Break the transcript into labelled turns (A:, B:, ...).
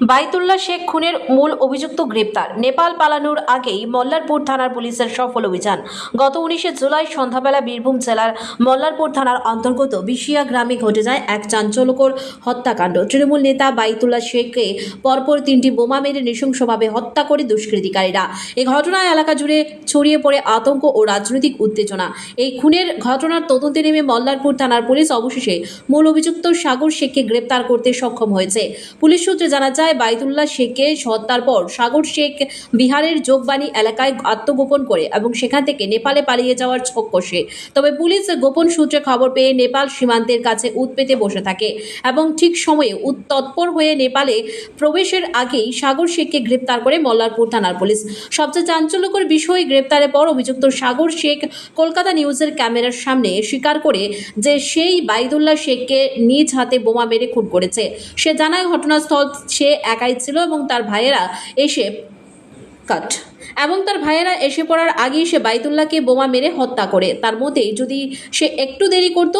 A: বাইতুল্লাহ শেখ খুনের মূল অভিযুক্ত গ্রেপ্তার। নেপাল পালানোর আগেই মল্লারপুর থানার পুলিশের সফল অভিযান। গত উনিশে জুলাই সন্ধ্যাবেলা বীরভূম জেলার মল্লারপুর থানার অন্তর্গত বিশিয়া গ্রামে ঘটে যায় এক চাঞ্চল্যকর হত্যাকাণ্ড। তৃণমূল নেতা বাইতুল্লাহ শেখকে পরপর তিনটি বোমা মেরে নৃশংসভাবে হত্যা করে দুষ্কৃতিকারীরা। এই ঘটনায় এলাকা জুড়ে ছড়িয়ে পড়ে আতঙ্ক ও রাজনৈতিক উত্তেজনা। এই খুনের ঘটনার তদন্তে নেমে মল্লারপুর থানার পুলিশ অবশেষে মূল অভিযুক্ত সাগর শেখকে গ্রেপ্তার করতে সক্ষম হয়েছে। পুলিশ সূত্রে জানা যায় বাইতুল্লাহ শেখকে হত্যার পর সাগর শেখ বিহারের যোগবাণী এলাকায় আত্মগোপন করে এবং সেখান থেকে নেপালে পালিয়ে যাওয়ার ছক কষে তবে পুলিশ গোপন সূত্রে খবর পেয়ে নেপাল সীমান্তের কাছে উৎপেতে বসে থাকে এবং ঠিক সময়ে তৎপর হয়ে নেপালে প্রবেশের আগেই সাগর শেখকে গ্রেপ্তার করে মল্লারপুর থানার পুলিশ। সবচেয়ে চাঞ্চল্যকর বিষয় গ্রেপ্তারের পর অভিযুক্ত সাগর শেখ কলকাতা নিউজের ক্যামেরার সামনে স্বীকার করে যে সেই বাইদুল্লাহ শেখকে নিজ হাতে বোমা মেরে খুন করেছে। সে জানায়, ঘটনাস্থল সে একাই ছিল এবং তার ভাইয়েরা এসে কাট এবং তার ভাইয়েরা এসে পড়ার আগেই সে বাইতুল্লাহকে বোমা মেরে হত্যা করে। তার মধ্যে যদি সে একটু দেরি করতো